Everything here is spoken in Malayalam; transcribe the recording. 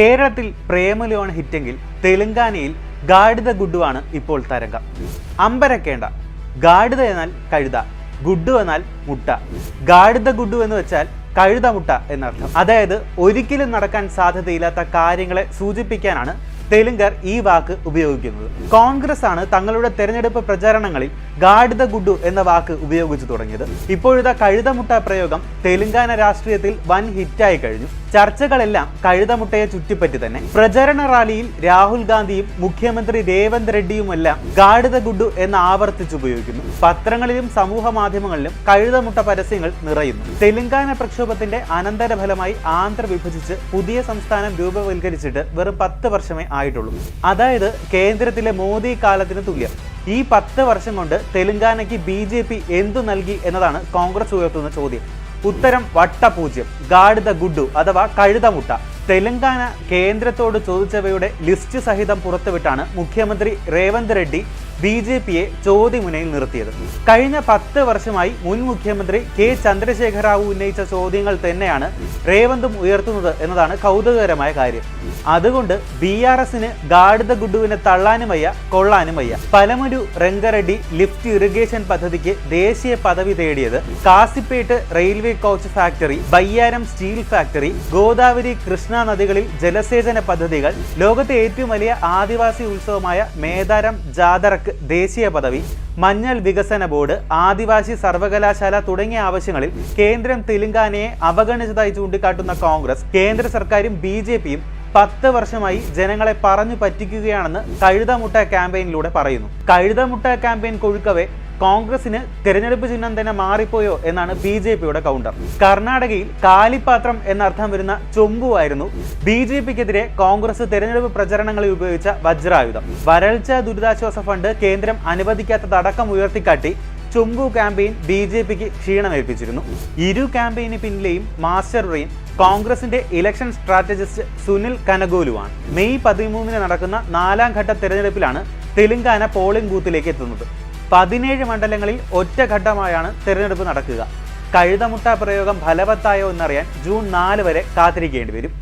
കേരളത്തിൽ പ്രേമലോൺ ഹിറ്റെങ്കിൽ തെലുങ്കാനയിൽ ഗാഡിത ഗുഡുവാണ് ഇപ്പോൾ തരംഗം. അമ്പരക്കേണ്ട. ഗാഡിത എന്നാൽ കഴുത. ഗുഡു എന്നാൽ മുട്ട. ഗാഡിത ഗുഡു എന്ന് വെച്ചാൽ കഴുത മുട്ട എന്നർത്ഥം. അതായത് ഒരിക്കലും നടക്കാൻ സാധ്യതയില്ലാത്ത കാര്യങ്ങളെ സൂചിപ്പിക്കാനാണ് തെലുങ്കർ ഈ വാക്ക് ഉപയോഗിക്കുന്നത്. കോൺഗ്രസ് ആണ് തങ്ങളുടെ തെരഞ്ഞെടുപ്പ് പ്രചാരണങ്ങളിൽ ഗാഡിത ഗുഡു എന്ന വാക്ക് ഉപയോഗിച്ചു തുടങ്ങിയത്. ഇപ്പോഴത്തെ കഴുതമുട്ട പ്രയോഗം തെലുങ്കാന രാഷ്ട്രീയത്തിൽ വൻ ഹിറ്റായി കഴിഞ്ഞു. ചർച്ചകളെല്ലാം കഴുതമുട്ടയെ ചുറ്റിപ്പറ്റി തന്നെ. പ്രചരണ റാലിയിൽ രാഹുൽ ഗാന്ധിയും മുഖ്യമന്ത്രി രേവന്ത് റെഡ്ഡിയുമെല്ലാം ഗാഡിത ഗുഡു എന്ന് ആവർത്തിച്ച് ഉപയോഗിക്കുന്നു. പത്രങ്ങളിലും സമൂഹ മാധ്യമങ്ങളിലും കഴുതമുട്ട പരസ്യങ്ങൾ നിറയുന്നു. തെലങ്കാന പ്രക്ഷോഭത്തിന്റെ അനന്തരഫലമായി ആന്ധ്ര വിഭജിച്ച് പുതിയ സംസ്ഥാനം രൂപവൽക്കരിച്ചിട്ട് വെറും പത്ത് വർഷമേ ആയിട്ടുള്ളൂ. അതായത് കേന്ദ്രത്തിലെ മോദി കാലത്തിന് തുല്യം. ഈ പത്ത് വർഷം കൊണ്ട് തെലുങ്കാനയ്ക്ക് ബി ജെ പി എന്തു നൽകി എന്നതാണ് കോൺഗ്രസ് ഉയർത്തുന്ന ചോദ്യം. ഉത്തരം വട്ടപൂജ്യം ദ ഗുഡു അഥവാ കഴുതമുട്ട. തെലങ്കാന കേന്ദ്രത്തോട് ചോദിച്ചവയുടെ ലിസ്റ്റ് സഹിതം പുറത്തുവിട്ടാണ് മുഖ്യമന്ത്രി രേവന്ത് റെഡ്ഡി. ബി ജെ പിയെ ചോദ്യമുനയിൽ നിർത്തിയത്. കഴിഞ്ഞ പത്ത് വർഷമായി മുൻ മുഖ്യമന്ത്രി കെ ചന്ദ്രശേഖര റാവു ഉന്നയിച്ച ചോദ്യങ്ങൾ തന്നെയാണ് രേവന്തും ഉയർത്തുന്നത് എന്നതാണ് കൗതുകകരമായ കാര്യം. അതുകൊണ്ട് ബി ആർ എസിന് ഗാഡിത ഗുഡുവിനെ തള്ളാനും വയ്യ കൊള്ളാനും വയ്യ. പലമൊരു രംഗറെഡ്ഡി ലിഫ്റ്റ് ഇറിഗേഷൻ പദ്ധതിക്ക് ദേശീയ പദവി തേടിയത് Kazipet railway coach factory Bayyaram steel factory Godavari Krishna നദികളിൽ ജലസേചന പദ്ധതികൾ ലോകത്തെ ഏറ്റവും വലിയ ആദിവാസി ഉത്സവമായ മേതാരം ജാതറക്ക് ദേശീയ പദവി മഞ്ഞൾ വികസന ബോർഡ് ആദിവാസി സർവകലാശാല തുടങ്ങിയ ആവശ്യങ്ങളിൽ കേന്ദ്രം തെലുങ്കാനയെ അവഗണിച്ചതായി ചൂണ്ടിക്കാട്ടുന്ന കോൺഗ്രസ് കേന്ദ്ര സർക്കാരും ബി ജെ പിയും പത്ത് വർഷമായി ജനങ്ങളെ പറഞ്ഞു പറ്റിക്കുകയാണെന്ന് കഴുതമുട്ട ക്യാമ്പയിനിലൂടെ പറയുന്നു. കഴുതമുട്ട ക്യാമ്പയിൻ കൊഴുക്കവെ കോൺഗ്രസിന് തിരഞ്ഞെടുപ്പ് ചിഹ്നം തന്നെ മാറിപ്പോയോ എന്നാണ് ബി ജെ പിയുടെ കൗണ്ടർ കർണാടകയിൽ കാലിപ്പാത്രം എന്നർത്ഥം വരുന്ന ചൊമ്പുവായിരുന്നു ബി ജെ പിക്കെതിരെ കോൺഗ്രസ് തിരഞ്ഞെടുപ്പ് പ്രചരണങ്ങളിൽ ഉപയോഗിച്ച വജ്രായുധം. വരൾച്ച ദുരിതാശ്വാസ ഫണ്ട് കേന്ദ്രം അനുവദിക്കാത്തതടക്കം ഉയർത്തിക്കാട്ടി ചുംബു ക്യാമ്പയിൻ ബി ജെ പിക്ക് ക്ഷീണമേൽപ്പിച്ചിരുന്നു. ഇരു ക്യാമ്പയിന് പിന്നിലെയും മാസ്റ്റർ ബ്രെയിൻ കോൺഗ്രസിന്റെ ഇലക്ഷൻ സ്ട്രാറ്റജിസ്റ്റ് സുനിൽ കനഗോലുവാണ് മെയ് പതിമൂന്നിന് നടക്കുന്ന നാലാം ഘട്ട തെരഞ്ഞെടുപ്പിലാണ് തെലങ്കാന പോളിംഗ് ബൂത്തിലേക്ക് എത്തുന്നത്. പതിനേഴ് മണ്ഡലങ്ങളിൽ ഒറ്റഘട്ടമായാണ് തെരഞ്ഞെടുപ്പ് നടക്കുക. കഴുതമുട്ട പ്രയോഗം ഫലവത്തായോ എന്നറിയാൻ ജൂൺ നാല് വരെ കാത്തിരിക്കേണ്ടി വരും.